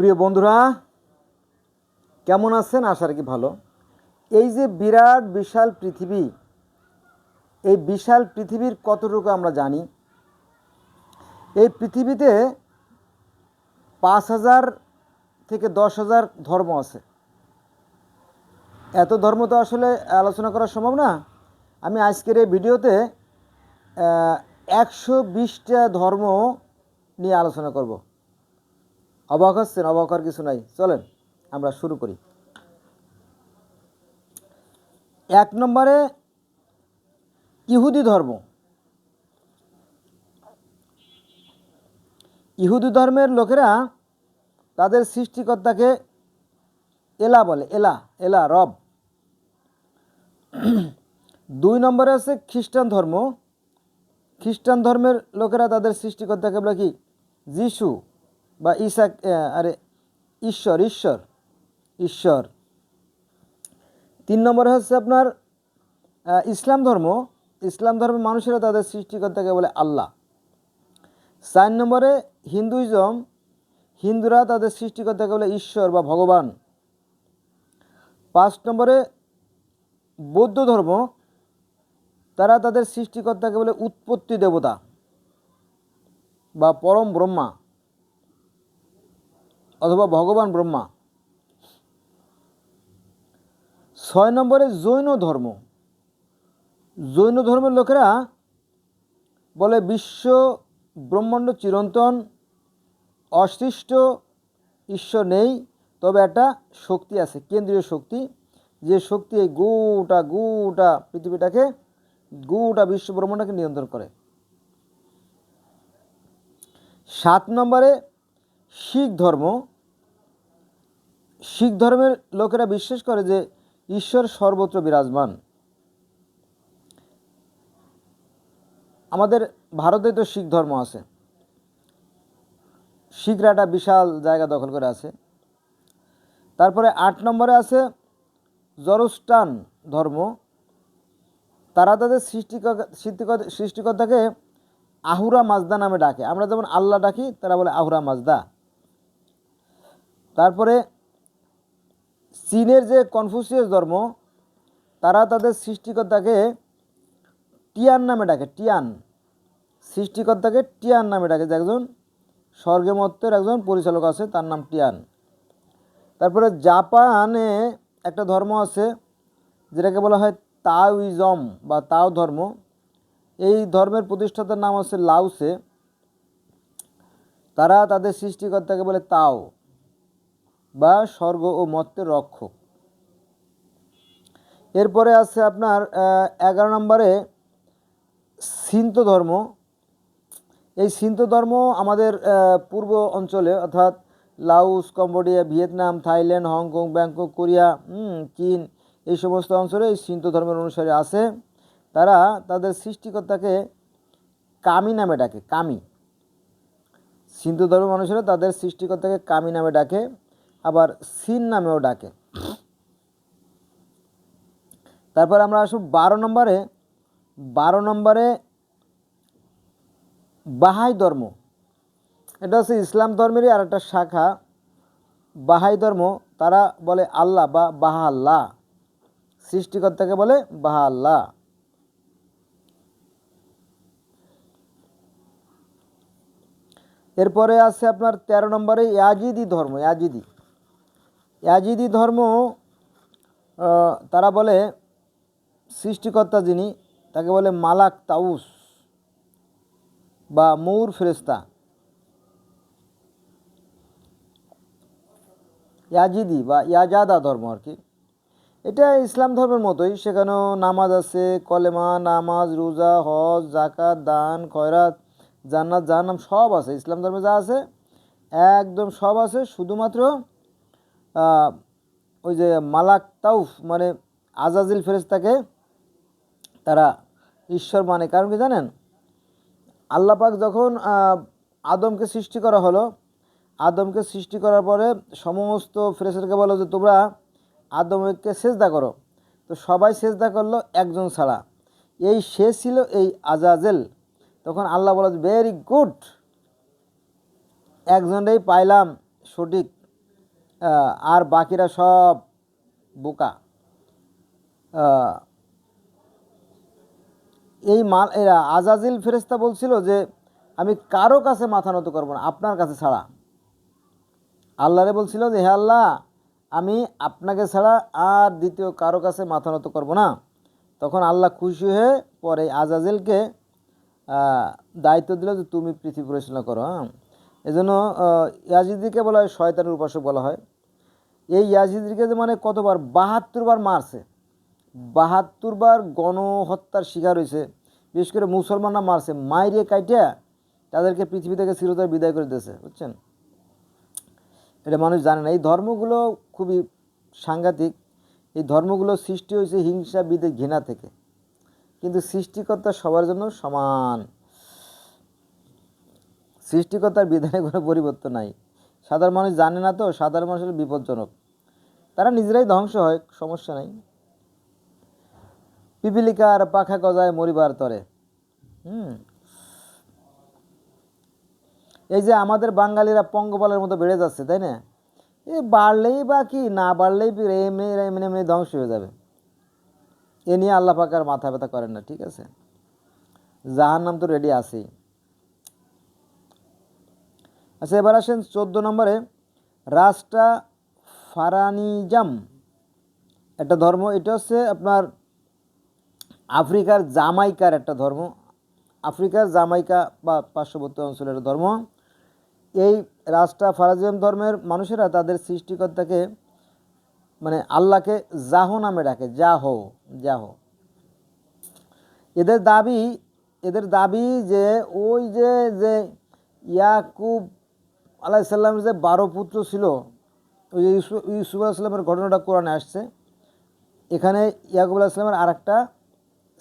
প্রিয় বন্ধুরা, কেমন আছেন? আশা কি ভালো। এই যে বিরাট, বিশাল পৃথিবী, এই বিশাল পৃথিবীর কতটুকু আমরা জানি? এই পৃথিবীতে পাঁচ হাজার থেকে দশ হাজার ধর্ম আছে। এত ধর্ম তো আসলে আলোচনা করা সম্ভব না। আমি আজকের এই ভিডিওতে একশো বিশটা ধর্ম নিয়ে আলোচনা করব। অবাক হচ্ছেন, অবাক হওয়ার কিছু নাই। চলেন, আমরা শুরু করি। এক নম্বরে, ইহুদি ধর্ম। ইহুদি ধর্মের লোকেরা তাদের সৃষ্টিকর্তাকে এলা বলে, এলা এলা, রব। দুই নম্বরে আছে খ্রিস্টান ধর্ম। খ্রিস্টান ধর্মের লোকেরা তাদের সৃষ্টিকর্তাকে বলে কি? যিশু। বা ঈশা আরে, ঈশ্বর ঈশ্বর ঈশ্বর। তিন নম্বরে হচ্ছে আপনার ইসলাম ধর্ম। ইসলাম ধর্মের মানুষেরা তাদের সৃষ্টিকর্তাকে বলে আল্লাহ। চার নম্বরে হিন্দুইজম। হিন্দুরা তাদের সৃষ্টিকর্তাকে বলে ঈশ্বর বা ভগবান। পাঁচ নম্বরে বৌদ্ধ ধর্ম। তারা তাদের সৃষ্টিকর্তাকে বলে উৎপত্তি দেবতা বা পরম ব্রহ্মা। অথবা ভগবান ব্রহ্মা। ছয় নম্বরে জৈন ধর্ম। জৈন ধর্মের লোকেরা বলে বিশ্ব ব্রহ্মাণ্ড চিরন্তন, অসৃষ্ট, ঈশ্বর নেই, তবে একটা শক্তি আছে, কেন্দ্রীয় শক্তি। যে শক্তি এই গোটা গোটা পৃথিবীটাকে, গোটা বিশ্ব ব্রহ্মাণ্ডকে নিয়ন্ত্রণ করে। সাত নম্বরে শিখ ধর্ম, শিখ ধর্মের লোকেরা বিশ্বাস করে যে ঈশ্বর সর্বত্র বিরাজমান। আমাদের ভারতে তো শিখ ধর্ম আছে। শিখরা একটা বিশাল জায়গা দখল করে আছে। তারপরে আট নম্বরে আছে জরস্টান ধর্ম। তারা তাদের সৃষ্টিকর্তা সৃষ্টিকর্তা সৃষ্টিকর্তাকে আহুরা মাজদা নামে ডাকে। আমরা যেমন আল্লাহ ডাকি, তারা বলে আহুরা মাজদা। তারপরে চীনের যে কনফুসিয়াস ধর্ম, তারা তাদের সৃষ্টিকর্তাকে টিয়ান নামে ডাকে, টিয়ান। সৃষ্টিকর্তাকে টিয়ান নামে ডাকে, যে একজন স্বর্গমত্তের একজন পরিচালক আছে, তার নাম টিয়ান। তারপরে জাপানে একটা ধর্ম আছে, যেটাকে বলা হয় তাওইজম বা তাও ধর্ম। এই ধর্মের প্রতিষ্ঠাতার নাম হচ্ছে লাউসে তারা তাদের সৃষ্টিকর্তাকে বলে তাও। বা স্বর্গ ও মত্তের রক্ষক। এরপরে আছে আপনার এগারো নম্বরে সিন্ত ধর্ম। এই সিন্ত ধর্ম আমাদের পূর্ব অঞ্চলে, অর্থাৎ Laos, Cambodia, Vietnam, Thailand, Hong Kong, Bangkok, Korea চীন, এই সমস্ত অঞ্চলে এই সিন্ত ধর্মের অনুসারে আছে। তারা তাদের সৃষ্টিকর্তাকে কামি নামে ডাকে, কামি। সিন্ধু ধর্ম মানুষেরা তাদের সৃষ্টিকর্তাকে কামি নামে ডাকে। আবার সিন নামেও ডাকে। তারপর আমরা আসব বারো নম্বরে। বারো নম্বরে বাহাই ধর্ম। এটা হচ্ছে ইসলাম ধর্মেরই আর একটা শাখা। বাহাই ধর্ম, তারা বলে আল্লাহ বা বাহা আল্লাহ সৃষ্টিকর্তাকে বলে বাহা আল্লাহ এরপরে আছে আপনার তেরো নম্বরে ইয়াজিদি ধর্ম, ইয়াজিদি। ইয়াজিদি ধর্ম তারা বলে সৃষ্টিকর্তা যিনি, তাকে বলে মালাক তাউস বা মৌর ফেরেস্তা ইয়াজিদি বা ইয়াজাদা ধর্ম আর কি। এটা ইসলাম ধর্মের মতোই, সেখানেও নামাজ আছে, কলেমা, নামাজ, রোজা, হজ জাকাত দান, খয়রাত, জান্নাত, জাহান্নাম সব আছে। ইসলাম ধর্মে যা আছে, একদম সব আছে, শুধুমাত্র ওই যে মালাক তাউফ মানে আজাজিল ফেরেস্তাকে তারা ঈশ্বর মানে। কারণ কি জানেন? আল্লাপাক যখন আদমকে সৃষ্টি করা হলো, আদমকে সৃষ্টি করার পরে সমস্ত ফেরেস্তাকে বলো যে, তোমরা আদমকে সেজদা করো। তো সবাই সেজদা করল একজন ছাড়া। এই সে ছিল এই আজাজেল। তখন আল্লাহ বলে ভেরি গুড একজনেই পাইলাম সঠিক। আর বাকিরা সব বোকা। এই মাল, এরা আজাজিল ফেরেস্তা বলছিল যে, আমি কারও কাছে মাথা নত করব না, আপনার কাছে ছাড়া। আল্লাহরে বলছিল যে, হে আল্লাহ, আমি আপনাকে ছাড়া আর দ্বিতীয় কারও কাছে মাথা নত করব না। তখন আল্লাহ খুশি হয়ে পরে আজাজিলকে দায়িত্ব দিল যে, তুমি পৃথিবী পরিচালনা করো হ্যাঁ। এজন্য ইয়াজিদিকে বলা হয়, শয়তানের উপাসক বলা হয়। এই ইয়াজিদিকে মানে কতবার? বাহাত্তর বার মারছে। বাহাত্তর বার গণহত্যার শিকার হয়েছে। বিশেষ করে মুসলমানরা মারছে। মাইরে কাইটা তাদেরকে পৃথিবী থেকে চিরতরে বিদায় করে দিয়েছে, বুঝছেন? এটা মানুষ জানে না। এই ধর্মগুলো খুবই সাংঘাতিক। এই ধর্মগুলো সৃষ্টি হয়েছে হিংসা বিদে ঘৃণা থেকে। কিন্তু সৃষ্টিকর্তা সবার জন্য সমান। সৃষ্টিকর্তার বিধানে কোনো পরিবর্তন নাই। সাধারণ মানুষ জানে না তো, সাধারণ মানুষ হলো বিপজ্জনক। তারা নিজেরাই ধ্বংস হয়, সমস্যা নাই। পিপিলিকার পাখা গজায় মরিবার তরে। হুম। এই যে আমাদের বাঙালিরা পঙ্গপালের মতো বেড়ে যাচ্ছে, তাই না? এ বাড়লেই বা কি, না বাড়লেই এমনি এমনি এমনি ধ্বংস হয়ে যাবে। এ নিয়ে আল্লাহ পাকার মাথা ব্যথা করেন না, ঠিক আছে? জাহার নাম তো রেডি আছেই। আচ্ছা এবার আসেন চোদ্দ নম্বরে। রাস্টা ফারানিজাম। একটা ধর্ম, এটা হচ্ছে আপনার আফ্রিকার জামাইকার একটা ধর্ম। আফ্রিকার জামাইকা বা পার্শ্ববর্তী অঞ্চলের ধর্ম। এই রাস্টা ফারাজিয়াম ধর্মের মানুষেরা তাদের সৃষ্টিকর্তাকে মানে আল্লাহকে জাহো নামে ডাকে, যাহো যাহো। এদের দাবি এদের দাবি যে ওই যে যে ইয়াকুব আলাইসাল্লামের যে বারো পুত্র ছিল ওই যে ইউসুফ আলাইসাল্লামের ঘটনাটা কোরআনে আসছে। এখানে ইয়াকুব আলাইসাল্লামের আর একটা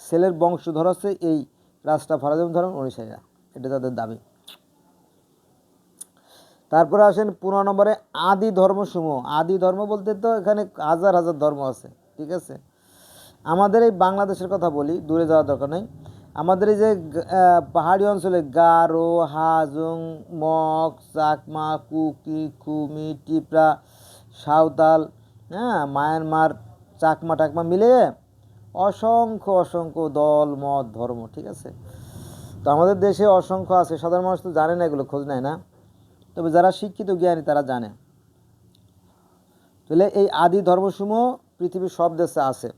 ছেলের বংশধর হচ্ছে এই রাস্তা ফারাজম ধর্ম অনুসারীরা। এটা তাদের দাবি। তারপরে আসেন পনেরো নম্বরে আদি ধর্মসমূহ। আদি ধর্ম বলতে তো এখানে হাজার হাজার ধর্ম আছে, ঠিক আছে? আমাদের এই বাংলাদেশের কথা বলি, দূরে যাওয়ার দরকার নেই। আমাদের এই যে পাহাড়ি অঞ্চলে গারো, হাজং, মগ, চাকমা, কুকি কুমি টিপরা সাঁওতাল হ্যাঁ মায়ানমার চাকমা টাকমা মিলে অসংখ্য অসংখ্য দল, মত, ধর্ম, ঠিক আছে? তো আমাদের দেশে অসংখ্য আছে, সাধারণ মানুষ তো জানে না এগুলো, খোঁজ নেয় না। তবে যারা শিক্ষিত জ্ঞানী তারা জানে। তাহলে এই আদি ধর্মসমূহ পৃথিবীর সব দেশে আছে।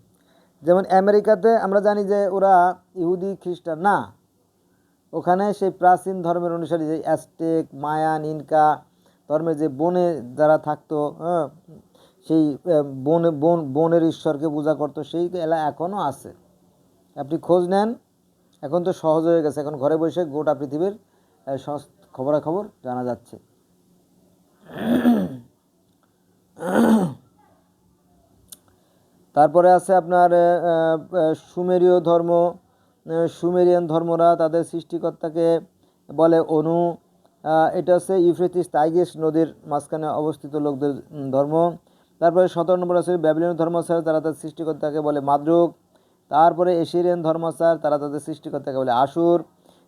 যেমন আমেরিকাতে আমরা জানি যে ওরা ইহুদি, খ্রিস্টান, না। ওখানে সেই প্রাচীন ধর্মের অনুসারী যে অ্যাস্টেক মায়ান, ইনকা ধর্মের যে বনে যারা থাকতো হ্যাঁ সেই বনে, বন, বনের ঈশ্বরকে পূজা করতো, সেই এলা এখনও আছে। আপনি খোঁজ নেন, এখন তো সহজ হয়ে গেছে। এখন ঘরে বসে গোটা পৃথিবীর খবরাখবর জানা যাচ্ছে। তারপরে আছে আপনার সুমেরীয় ধর্ম। সুমেরিয়ান ধর্মরা তাদের সৃষ্টিকর্তাকে বলে অনু এটা হচ্ছে ইউফ্রেটিস টাইগেস নদীর মাঝখানে অবস্থিত লোকদের ধর্ম। তারপরে সতেরো নম্বর আছে ব্যাবিলিয়ন ধর্মাচার তারা তাদের সৃষ্টিকর্তাকে বলে মাদ্রুক। তারপরে এশিয়ান ধর্মাচার তারা তাদের সৃষ্টিকর্তাকে বলে আসুর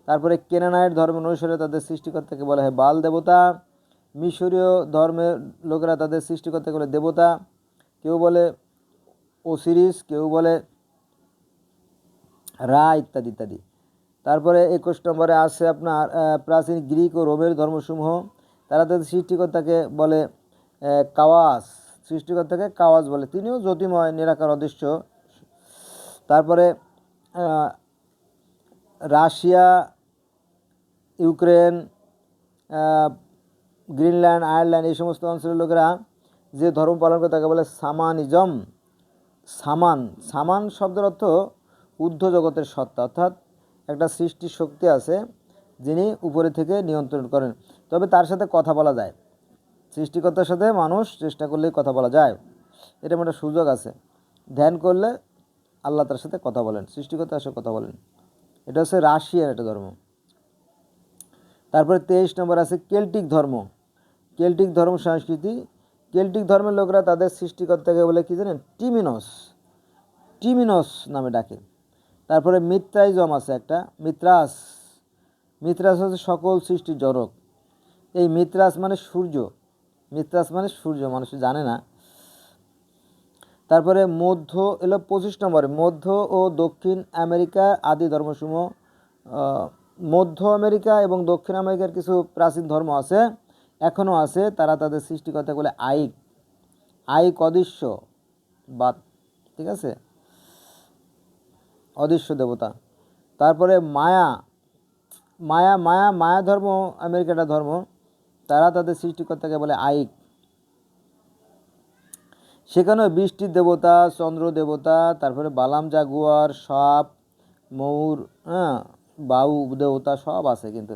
তারপরে কেনানাইট ধর্মের অনুসারে তাদের সৃষ্টিকর্তাকে বলা হয় বাল দেবতা। মিশরীয় ধর্মের লোকেরা তাদের সৃষ্টিকর্তাকে বলে দেবতা। কেউ বলে ওসিরিস কেউ বলে রা ইত্যাদি ইত্যাদি। তারপরে একুশ নম্বরে আছে আপনার প্রাচীন গ্রিক ও রোমের ধর্মসমূহ। তারা তাদের সৃষ্টিকর্তাকে বলে কাওয়াস। সৃষ্টিকর্তাকে কাওয়াস বলে। তিনিও জ্যোতিময়, নিরাকার, অদৃশ্য। তারপরে রাশিয়া, ইউক্রেন গ্রিনল্যান্ড, আয়ারল্যান্ড এই সমস্ত অঞ্চলের লোকেরা যে ধর্ম পালন করে তাকে বলে সামানিজম। সামান। সামান শব্দের অর্থ ঊর্ধ্ব জগতের সত্তা। অর্থাৎ একটা সৃষ্টি শক্তি আছে যিনি উপরে থেকে নিয়ন্ত্রণ করেন। তবে তার সাথে কথা বলা যায়। সৃষ্টিকর্তার সাথে মানুষ চেষ্টা করলেই কথা বলা যায়। এরকম একটা সুযোগ আছে। ধ্যান করলে আল্লাহ তার সাথে কথা বলেন, সৃষ্টিকর্তার সাথে কথা বলেন। এটা হচ্ছে রাশিয়ার একটা ধর্ম। তারপরে তেইশ নম্বর আছে কেল্টিক ধর্ম। কেল্টিক ধর্ম সংস্কৃতি। কেল্টিক ধর্মের লোকরা তাদের সৃষ্টিকর্তাকে বলে কি জানেন? টিমিনস। টিমিনস নামে ডাকে। তারপরে মিত্রাইজম আছে একটা, মিত্রাস। মিত্রাস হচ্ছে সকল সৃষ্টির জনক এই মিত্রাস মানে সূর্য। মিত্রাস মানে সূর্য, মানুষ জানে না। তারপরে মধ্য, এলো পঁচিশ নম্বরে, মধ্য ও দক্ষিণ আমেরিকা আদি ধর্মসমূহ মধ্য আমেরিকা এবং দক্ষিণ আমেরিকার কিছু প্রাচীন ধর্ম আছে এখনও আছে, তারা তাদের সৃষ্টিকর্তা বলে আইক। আইক অদৃশ্য, বাদ, ঠিক আছে? অদৃশ্য দেবতা। তারপরে মায়া মায়া মায়া মায়া ধর্ম, আমেরিকাটা ধর্ম, তারা তাদের সৃষ্টিকর্তাকে বলে আইক। সেখানেও বৃষ্টির দেবতা, চন্দ্র দেবতা, তারপরে বালাম, জাগুয়ার, সাপ, ময়ূর হ্যাঁ বাউ দেবতা সব আছে কিন্তু।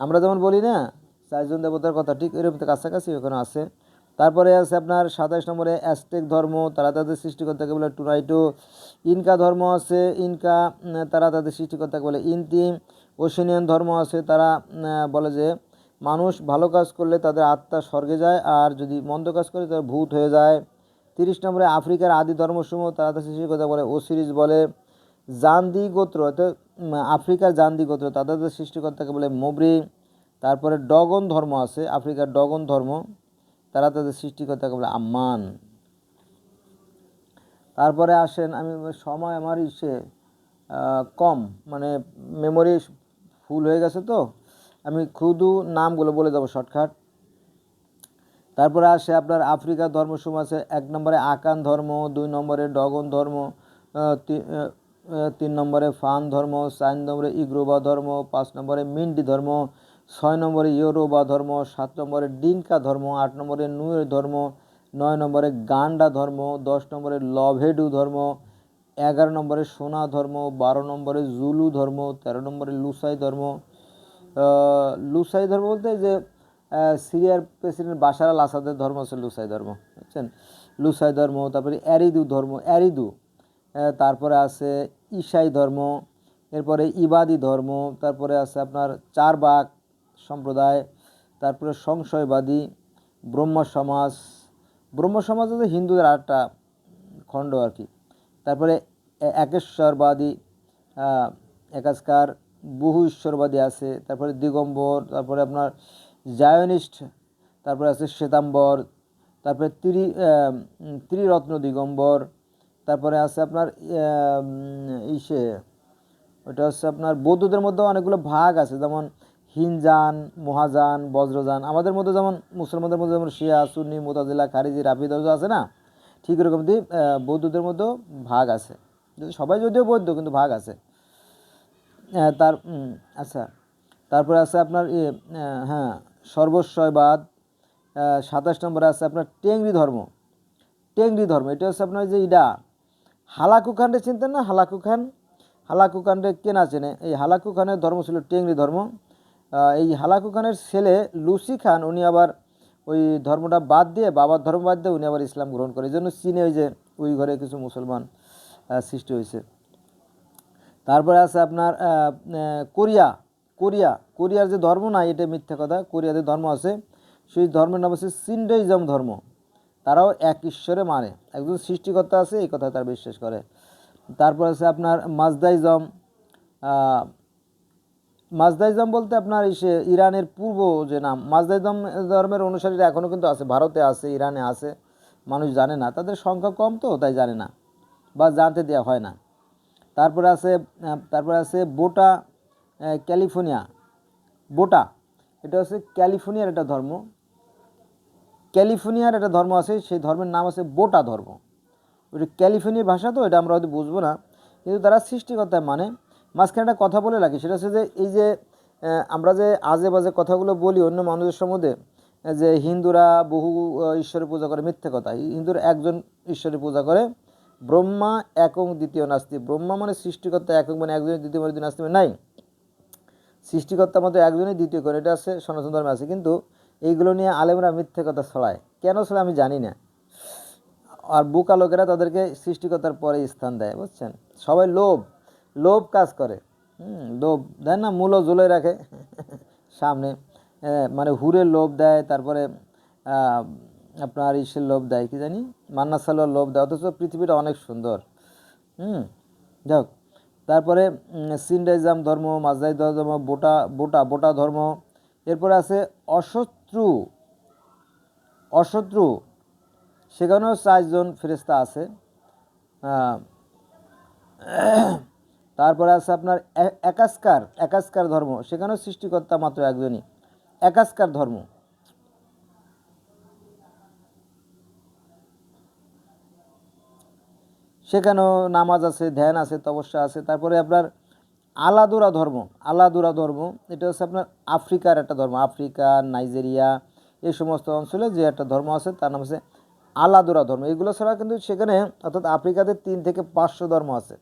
আমরা যেমন বলি না, চারজন দেবতার কথা ঠিক এরকম কাছাকাছি ওখানে আছে। তারপরে আছে আপনার সাতাশ নম্বরে অ্যাস্টেক ধর্ম, তারা তাদের সৃষ্টিকর্তাকে বলে টুরাইটো। ইনকা ধর্ম আছে, ইনকা তারা তাদের সৃষ্টিকর্তাকে বলে ইনতি। ওশেনিয়ান ধর্ম আছে, তারা বলে যে মানুষ ভালো কাজ করলে তাদের আত্মা স্বর্গে যায়, আর যদি মন্দ কাজ করে তাদের ভূত হয়ে যায়। তিরিশ নম্বরে আফ্রিকার আদি ধর্মসমূহ তারা তাদের সৃষ্টিকর্তা বলে ওসিরিজ বলে। জান্দি গোত্র আফ্রিকার জান্দি গোত্র, তাদের সৃষ্টিকর্তাকে বলে মোবরি। তারপরে ডগন ধর্ম আছে, আফ্রিকার ডগন ধর্ম। তারা তাদের সৃষ্টিকর্তাকে বলে আম্মান। তারপরে আসেন, আমি সময় আমার ইসে কম মানে মেমোরি ফুল হয়ে গেছে তো, আমি খুদু নামগুলো বলে দেবো শর্টকাট। তারপরে আসে আপনার আফ্রিকার ধর্মসমূহ আছে, এক নম্বরে আকান ধর্ম, দুই নম্বরে ডগন ধর্ম তিন নম্বরে ফান ধর্ম, চার নম্বরে ইগ্রোবা ধর্ম, পাঁচ নম্বরে মিন্ডি ধর্ম ছয় নম্বরে ইয়োরোবা ধর্ম, সাত নম্বরে ডিনকা ধর্ম, আট নম্বরে নুয়ের ধর্ম, নয় নম্বরে গান্ডা ধর্ম, দশ নম্বরে লভেডু ধর্ম, এগারো নম্বরে সোনা ধর্ম, বারো নম্বরে জুলু ধর্ম, তেরো নম্বরে লুসাই ধর্ম। লুসাই ধর্ম বলতে যে সিরিয়ার প্রেসিডেন্ট বাশার আল আসাদের ধর্ম আছে লুসাই ধর্ম, বুঝছেন? লুসাই ধর্ম, তারপরে অ্যারিদু ধর্ম, অ্যারিদু। তারপরে আছে ঈসাই ধর্ম, এরপরে ইবাদি ধর্ম, তারপরে আছে আপনার চারবাক সম্প্রদায়, তারপরে সংশয়বাদী ব্রহ্ম সমাজ ব্রহ্ম সমাজ হচ্ছে হিন্দুদের আরেকটা খণ্ড আর কি। তারপরে একেশ্বরবাদী একাজকার বহু ঈশ্বরবাদী আছে, তারপরে দিগম্বর, তারপরে আপনার জায়নিস্ট তারপরে আছে শ্বেতাম্বর, তারপরে ত্রি ত্রিরত্ন দিগম্বর, তারপরে আছে আপনার ইসে ওটা হচ্ছে আপনার বৌদ্ধদের মধ্যেও অনেকগুলো ভাগ আছে। যেমন হিনজান, মহাজান, বজ্রজান, আমাদের মধ্যে যেমন মুসলমানদের মধ্যে যেমন শিয়া, সুন্নি, মোতাজিলা, খারিজি রাফিদ আছে না? ঠিক এরকম দিয়ে বৌদ্ধদের মধ্যেও ভাগ আছে। যদি সবাই যদিও বৌদ্ধ, কিন্তু ভাগ আছে। তার আচ্ছা। তারপরে আছে আপনার ইয়ে হ্যাঁ সর্বস্বয়বাদ। সাতাশ নম্বরে আছে আপনার টেংরি ধর্ম। টেংরি ধর্ম, এটা হচ্ছে আপনার যে ইডা। হালাকু খানরে চিনতেন না? Hulagu Khan? হালাকু খানরে কে না চেনে? এই হালাকু খানের ধর্ম ছিল টেংরি ধর্ম। এই হালাকু খানের ছেলে লুসি খান, উনি আবার ওই ধর্মটা বাদ দিয়ে, বাবার ধর্ম বাদ দিয়ে উনি আবার ইসলাম গ্রহণ করে। এই জন্য চীনে ওই যে ওই ঘরে কিছু মুসলমান সৃষ্টি হয়েছে। তারপরে আছে আপনার কোরিয়া। কোরিয়া, কোরিয়ার যে ধর্ম না এটা মিথ্যা কথা। কোরিয়াতে ধর্ম আছে, সেই ধর্মের নাম হচ্ছে সিন্ডোইজম ধর্ম। তারাও এক ঈশ্বরে মানে। একজন সৃষ্টিকর্তা আছে, এই কথা তারা বিশ্বাস করে। তারপর আছে আপনার মাজদাইজম মাজদাইজম বলতে আপনার ইসে ইরানের পূর্ব যে নাম, মাজদাইজম ধর্মের অনুসারীরা এখনও কিন্তু আছে, ভারতে আছে, ইরানে আছে, মানুষ জানে না। তাদের সংখ্যা কম তো, তাই জানে না বা জানতে দেওয়া হয় না। তারপরে আছে তারপরে আছে বোটা ক্যালিফোর্নিয়া। বোটা, এটা হচ্ছে ক্যালিফোর্নিয়ার একটা ধর্ম। ক্যালিফোর্নিয়ার একটা ধর্ম আছে, সেই ধর্মের নাম আছে বোটা ধর্ম। ওইটা ক্যালিফোর্নিয়ার ভাষা তো, এটা আমরা হয়তো বুঝব না। কিন্তু তারা সৃষ্টিকর্তা মানে মাঝখানে একটা কথা বলে রাখি। সেটা হচ্ছে যে, এই যে আমরা যে আজে বাজে কথাগুলো বলি অন্য মানুষের সম্বন্ধে যে হিন্দুরা বহু ঈশ্বরের পূজা করে, মিথ্যে কথা। হিন্দুরা একজন ঈশ্বরের পূজা করে, ব্রহ্মা একং দ্বিতীয় নাস্তি। ব্রহ্মা মানে সৃষ্টিকর্তা একক মানে একজনের দ্বিতীয় মানে নাস্তি মানে নাই। সৃষ্টিকর্তার মতো একজনই দ্বিতীয় করে, এটা আছে, সনাতন ধর্মে আছে। কিন্তু এইগুলো নিয়ে আলেমরা মিথ্যে কথা ছড়ায়। কেন ছড়ায় আমি জানি না। আর বুকা লোকেরা তাদেরকে সৃষ্টিকর্তার পরে স্থান দেয়, বুঝছেন? সবাই লোভ। লোভ কাজ করে। হুম, লোভ দেয় না, মূলও ঝুলে রাখে। সামনে মানে হুরের লোভ দেয়, তারপরে আপনার ইসের লোভ দেয়, কি জানি? মান্না সালোয়ার লোভ দেয়, অথচ পৃথিবীটা অনেক সুন্দর। হুম, যাক, তারপরে সিন্ডাইজাম ধর্ম মাজদাই ধর্ম, বোটা বোটা বোটা ধর্ম, এরপরে আছে অশত্রু। অশত্রু, সেখানেও চারজন ফেরেস্তা আছে। তারপরে আছে আপনার একাস্কার একাস্কার ধর্ম। সেখানেও সৃষ্টিকর্তা মাত্র একজনই। একাস্কার ধর্ম। সেখানেও নামাজ আছে, ধ্যান আছে, তপস্যা আছে। তারপরে আপনার আলাদুরা ধর্ম। আলাদুরা ধর্ম, এটা হচ্ছে আপনার আফ্রিকার একটা ধর্ম। আফ্রিকা, নাইজেরিয়া, এই সমস্ত অঞ্চলে যে একটা ধর্ম আছে, তার নাম হচ্ছে আলাদুরা ধর্ম। এগুলো ছাড়া কিন্তু সেখানে অর্থাৎ আফ্রিকাতে তিন থেকে পাঁচশো ধর্ম আছে।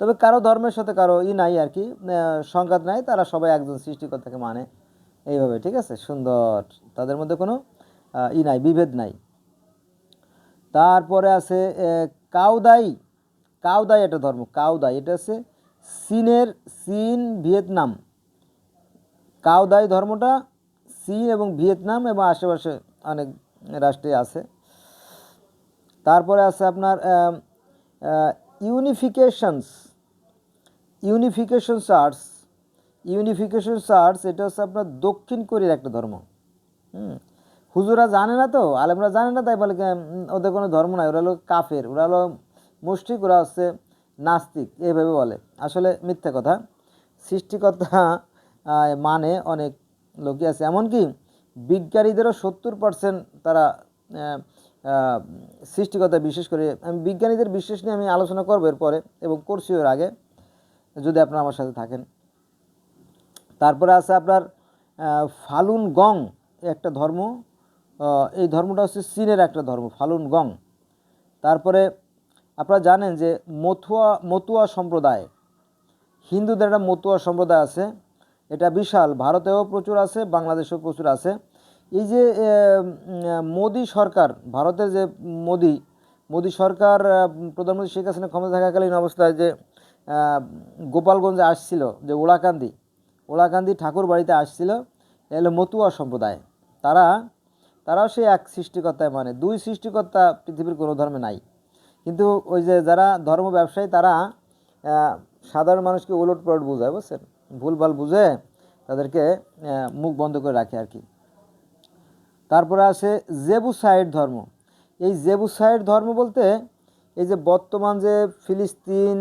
তবে কারও ধর্মের সাথে কারও ই নাই আর কি সংঘাত নাই, তারা সবাই একজন সৃষ্টিকর্তাকে মানে। এইভাবে, ঠিক আছে? সুন্দর। তাদের মধ্যে কোনো ই নাই, বিভেদ নাই। তারপরে আছে কাউদাই। কাউদাই একটা ধর্ম, কাউদাই। এটা হচ্ছে চীনের চীন, ভিয়েতনাম। কাউদাই ধর্মটা চীন এবং ভিয়েতনাম এবং আশেপাশে অনেক রাষ্ট্রে আছে। তারপরে আছে আপনার unifications. Unification church unification church এটা হচ্ছে আপনার দক্ষিণ কোরিয়ার একটা ধর্ম। হুম, হুজুরা জানে না তো, আলেমরা জানে না, তাই বলে ওদের কোনো ধর্ম নাই, ওরা হলো কাফের, ওরা হলো মুষ্টিক ওরা হচ্ছে নাস্তিক এইভাবে বলে। আসলে মিথ্যা কথা। সৃষ্টিকর্তা মানে অনেক লোকই আছে। এমনকি বিজ্ঞানীদেরও সত্তর পার্সেন্ট তারা সৃষ্টিকর্তা বিশেষ করে, আমি বিজ্ঞানীদের বিশ্বাস নিয়ে আমি আলোচনা করব এরপরে এবং করছি ওর আগে। যদি আপনারা আমার সাথে থাকেন। তারপরে আছে আপনার ফালুন গং একটা ধর্ম এই ধর্মটা হচ্ছে চীনের একটা ধর্ম, ফালুন গং। তারপরে আপনারা জানেন যে মথুয়া, মতুয়া সম্প্রদায়, হিন্দুদের একটা মতুয়া সম্প্রদায় আছে। এটা বিশাল, ভারতেও প্রচুর আছে, বাংলাদেশেও প্রচুর আছে। এই যে মোদি সরকার, ভারতের যে মোদি মোদি সরকার প্রধানমন্ত্রী শেখ হাসিনা ক্ষমতা থাকাকালীন অবস্থায় যে গোপালগঞ্জে আসছিল যে ওলাকান্দি ওলাকান্দি ঠাকুর বাড়িতে আসছিল, এ হলো মতুয়া সম্প্রদায়। তারা, তারাও সেই এক সৃষ্টিকর্তায় মানে দুই সৃষ্টিকর্তা পৃথিবীর কোনো ধর্মে নাই। কিন্তু ওই যে যারা ধর্ম ব্যবসায়ী, তারা সাধারণ মানুষকে ওলট পালট বোঝায়, বুঝছেন? ভুলভাল বুঝে তাদেরকে মুখ বন্ধ করে রাখে আর কি। তারপরে আছে জেবুসাইড ধর্ম। এই জেবুসাইড ধর্ম বলতে এই যে বর্তমান যে ফিলিস্তিন,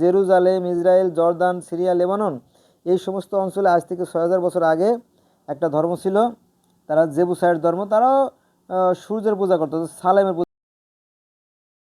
Jerusalem, Israel, Jordan, Syria, Lebanon, এই সমস্ত অঞ্চলে আজ থেকে ছয় হাজার বছর আগে একটা ধর্ম ছিল। তারা জেবুসাইড ধর্ম, তারাও সূর্যের পূজা করতো, সালেমের